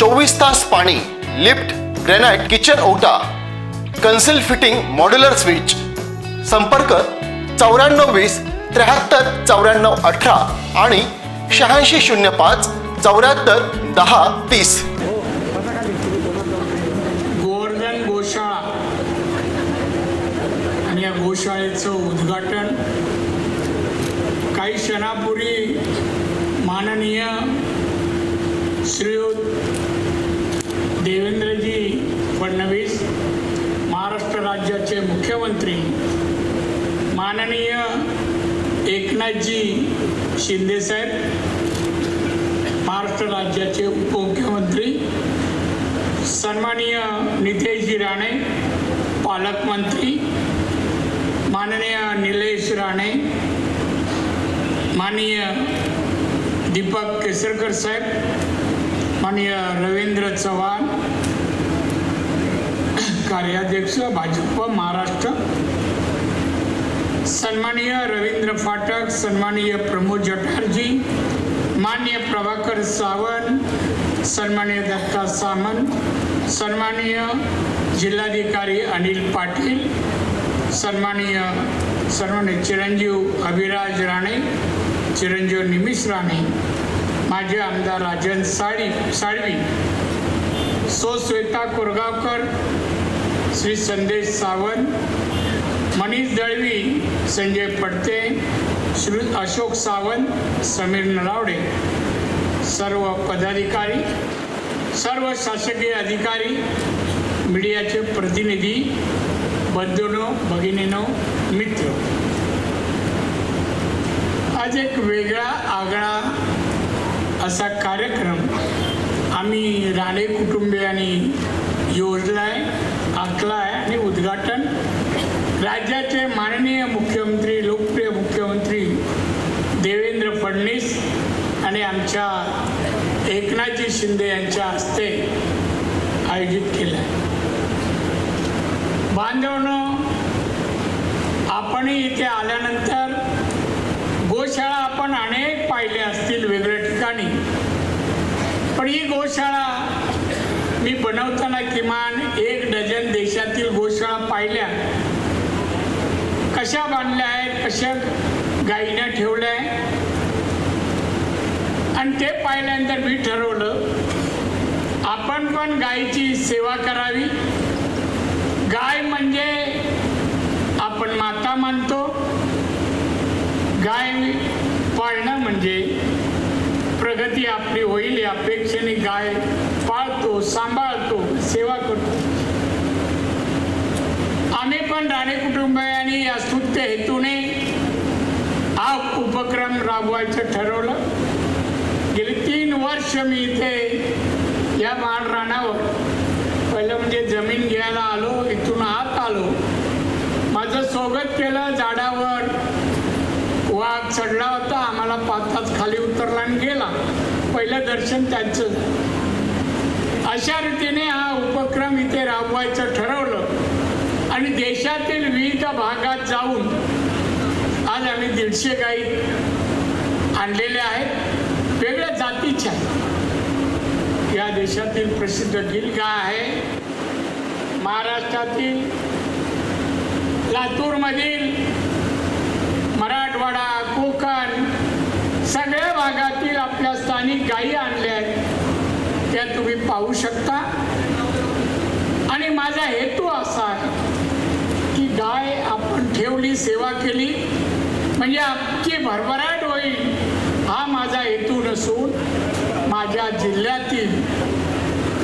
चोवीस तास पाणी लिफ्ट ग्रेनाइट किचन ओटा कन्सिल फिटिंग मॉड्युलर स्विच. संपर्क चौऱ्याण्णव वीस त्र्याहत्तर चौऱ्याण्णव अठरा आणि शहाऐंशी शून्य पाच चौऱ्याहत्तर दहा तीस. गोवर्धन गोशाळा. आणि या गोशाळेचं उद्घाटन काही क्षणापूर्वी माननीय श्रीयुत देवेंद्रजी फडणवीस महाराष्ट्र राज्याचे मुख्यमंत्री माननीय एकनाथजी शिंदेसाहेब महाराष्ट्र राज्याचे उपमुख्यमंत्री सन्माननीय नितेशजी राणे पालकमंत्री माननीय निलेश राणे माननीय दीपक केसरकर साहेब माननीय रवींद्र चव्हाण कार्याध्यक्ष भाजप महाराष्ट्र. सन्माननीय रवींद्र फाटक सन्माननीय प्रमोद जठारजी मान्य प्रभाकर सावंत सन्माननीय दत्ता सामंत सन्माननीय जिल्हाधिकारी अनिल पाटील सन्माननीय सन्माननीय चिरंजीव अभिराज राणे चिरंजीव निमिष राणे. माझे आमदार राजन साळी साळवी सो श्वेता कोरगावकर श्री संदेश सावंत मनीष दळवी संजय पडते श्री अशोक सावंत समीर नरावडे. सर्व पदाधिकारी सर्व शासकीय अधिकारी मीडियाचे प्रतिनिधी बंधूनो भगिनीनो मित्र. आज एक वेगळा आगळा असा कार्यक्रम आम्ही राणे कुटुंबियांनी योजलाय आखलाय आणि उद्घाटन राज्याचे माननीय मुख्यमंत्री लोकप्रिय मुख्यमंत्री देवेंद्र फडणवीस आणि आमच्या एकनाथजी शिंदे यांच्या हस्ते आयोजित केलं आहे. बांधवनं आपणही इथे आल्यानंतर आपण अनेक पाहिले असतील वेगळ्या ठिकाणी. पण ही गोशाळा मी बनवताना किमान एक डझन देशातील गोशाळा पाहिल्या. कशा बांधल्या आहेत कशा गाईने ठेवल्या आहे आणि ते पाहिल्यानंतर मी ठरवलं आपण पण गायीची सेवा करावी. गाय म्हणजे आपण माता मानतो. गाय पाळणं म्हणजे प्रगती आपली होईल या अपेक्षेने गाय पाळतो सांभाळतो सेवा करतो. आम्ही पण राणे कुटुंबियांनी या स्तुत्य हेतूने हा उपक्रम राबवायचं ठरवलं. गेली तीन वर्ष मी इथे या माळ रानावर पहिलं म्हणजे जमीन घ्यायला आलो इथून आत आलो. माझं स्वागत केलं झाडावर वाघ चढला होता. आम्हाला पाच खाली उतरला आणि गेला. पहिलं दर्शन त्यांचं अशा रीतीने हा उपक्रम इथे राबवायचं ठरवलं. आणि देशातील विविध भागात जाऊन आज आम्ही दीडशे गाई आणलेल्या आहेत. वेगळ्या जातीच्या. या देशातील प्रसिद्ध गिल गाय आहे. महाराष्ट्रातील लातूरमधील मराठवाडा सगळ्या भागातील आपल्या स्थानिक गायी आणल्या आहेत. त्या तुम्ही पाहू शकता. आणि माझा हेतू असा आहे की गाय आपण ठेवली सेवा केली म्हणजे आमची भरभराट होईल हा माझा हेतू नसून माझ्या जिल्ह्यातील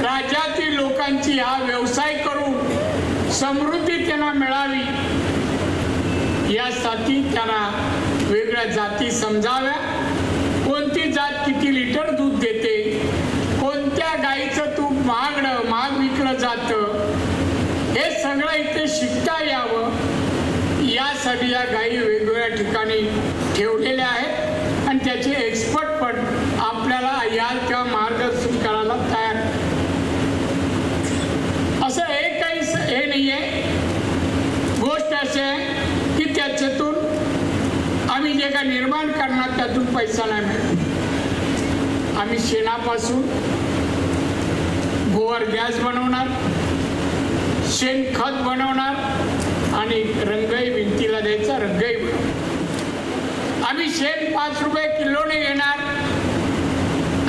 राज्यातील लोकांची हा व्यवसाय करून समृद्धी त्यांना मिळावी यासाठी त्यांना वेगळ्या जाती समजाव्या. किती लिटर दूध देते? कोणत्या गाईचं तूप महागडं महाग विकलं जातं? हे सगळं इथे शिकता यावं. यासाठी या गाई वेगवेगळ्या ठिकाणी ठेवलेल्या आहेत आणि त्याचे एक्सपर्ट पण आपल्याला या किंवा मार्गदर्शन करायला तयार असं हे काही हे नाही आहे. गोष्ट अशी आहे की त्याच्यातून आम्ही जे काय निर्माण करणार त्यातून पैसा नाही मिळतो. आम्ही शेणापासून गोवर गॅस बनवणार शेणखत बनवणार आणि रंगही भिंतीला द्यायचा रंगही बनवणार. आम्ही शेण पाच रुपये किलोने घेणार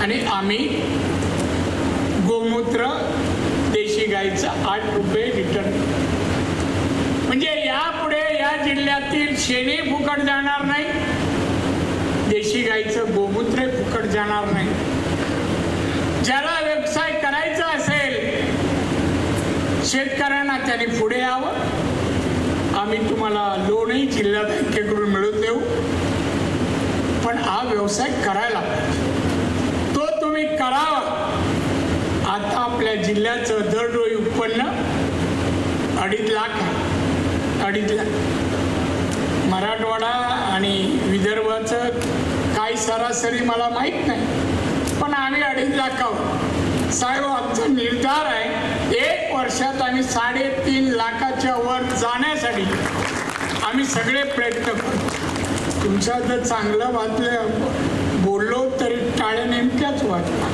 आणि आम्ही गोमूत्र देशी गाईचं आठ रुपये लिटर. म्हणजे यापुढे या जिल्ह्यातील शेणी फुकट जाणार नाही. गाईचं गोमूत्र फुकट जाणार नाही. ज्याला व्यवसाय करायचा असेल शेतकऱ्यांना त्याने पुढे यावं. आम्ही तुम्हाला लोनही जिल्हा बँकेकडून मिळवून देऊ. पण हा व्यवसाय करायला तो तुम्ही करावा. आता आपल्या जिल्ह्याचं दरडोई उत्पन्न अडीच लाख अडीच लाख. मराठवाडा आणि विदर्भाचं काय सरासरी मला माहीत नाही. पण आम्ही अडीच लाख आहोत साहेब आमचा निर्धार आहे एक वर्षात आम्ही साडेतीन लाखाच्या वर जाण्यासाठी आम्ही सगळे प्रयत्न करतो. तुमच्या जर चांगलं वाचलं बोललो तरी टाळ्या नेमक्याच वाटला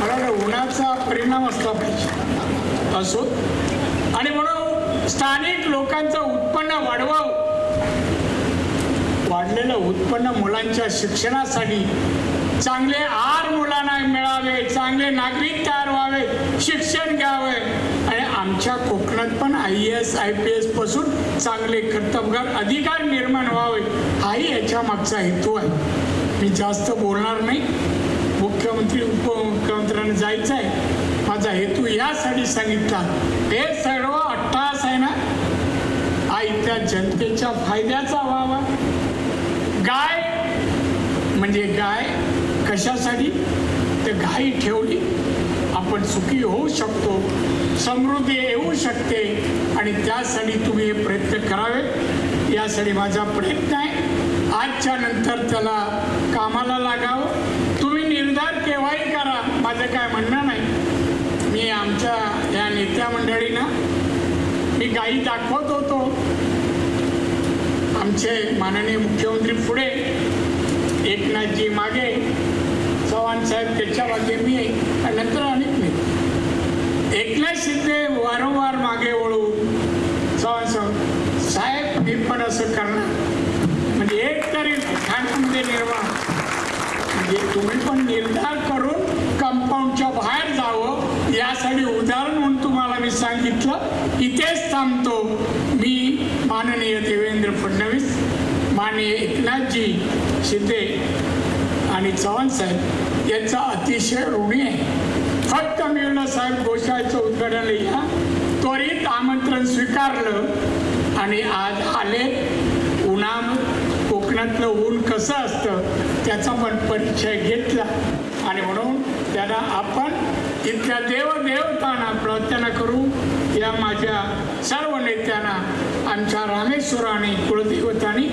मला उन्हाचा परिणाम असला पाहिजे. असो. आणि म्हणून स्थानिक लोकांचं उत्पन्न वाढवावं. वाढलेलं उत्पन्न मुलांच्या शिक्षणासाठी चांगले आर मुलांना मिळावे चांगले नागरिक तयार व्हावे शिक्षण घ्यावे. आणि आमच्या कोकणात पण आय एस आय पी एसपासून चांगले कर्तबगार अधिकार निर्माण व्हावे हाही याच्या मागचा हेतू आहे. मी जास्त बोलणार नाही. मुख्यमंत्री उपमुख्यमंत्र्यांना जायचं आहे. माझा हेतू यासाठी सांगितला. हे सर्व अट्टास आहे ना? हा इथल्या जनतेच्या फायद्याचा व्हावा. गाय म्हणजे गाय कशासाठी? तर गाय ठेवली आपण सुखी होऊ शकतो समृद्धी येऊ शकते आणि त्यासाठी तुम्ही हे प्रयत्न करावे यासाठी माझा प्रयत्न आहे आजच्या नंतर त्याला कामाला लागावं. तुम्ही निर्धार केव्हाही करा माझं काय म्हणणं नाही. मी आमच्या या नेत्या मंडळींना मी गाई दाखवत होतो. आमचे माननीय मुख्यमंत्री पुढे एकनाथजी मागे चव्हाण साहेब त्याच्यामागे मी आणि नंतर अनेक मी. एकनाथ शिंदे वारंवार मागे वळू. चव्हाण साहेब साहेब मी पण असं करणार. म्हणजे एक तरी ठाण्यामध्ये निर्माण. म्हणजे तुम्ही पण निर्धार करून कंपाऊंडच्या बाहेर जावं. यासाठी उदाहरण म्हणून तुम्हाला मी सांगितलं. इथेच थांबतो. मी माननीय देवेंद्र फडणवीस माननीय एकनाथजी शिंदे आणि चव्हाण साहेब यांचा अतिशय ऋणी आहे. फक्त मिळणं साहेब गोशाळेचं उद्घाटन या. त्वरित आमंत्रण स्वीकारलं आणि आज आले. उन्हा कोकणातलं ऊन कसं असतं त्याचा पण परिचय घेतला. आणि म्हणून त्याला आपण इथल्या देवदेवतांना प्रार्थना करू. या माझ्या सर्व नेत्यांना आमच्या रामेश्वराने कुलदेवतांनी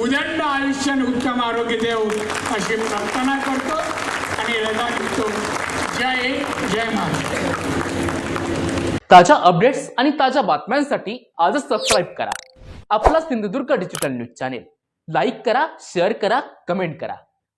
उदंड आयुष्य आणि उत्तम आरोग्य देव अशी प्रार्थना करतो आणि रजा देतो जय जय महाराष्ट्र ताज्या अपडेट्स आणि ताज्या बातम्यांसाठी आजच सबस्क्राईब करा. आपला Sindhudurg digital news channel like करा शेअर करा कमेंट करा.